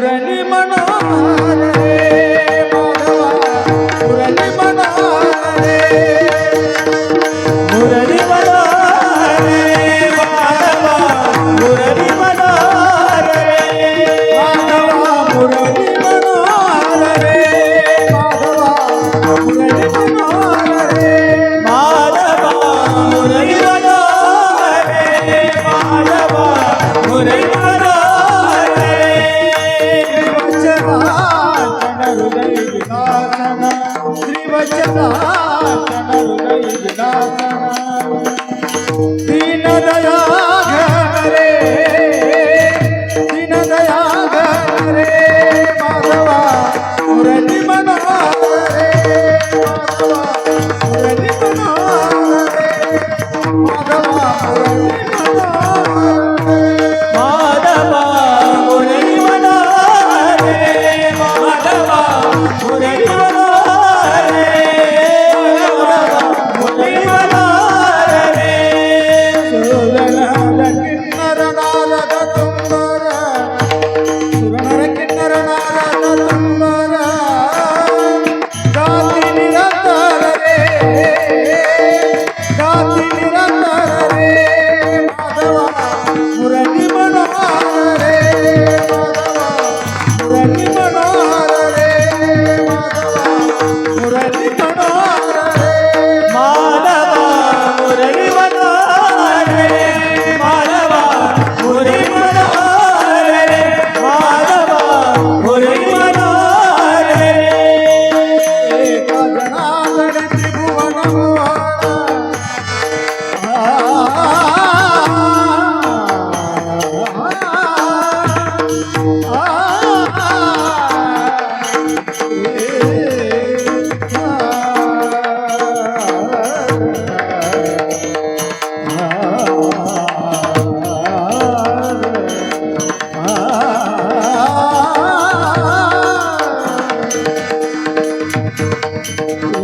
முரளி மனோரே மாதவா முரளி மனோரே முரளி மனோரே ಶ್ರೀ ವಚನ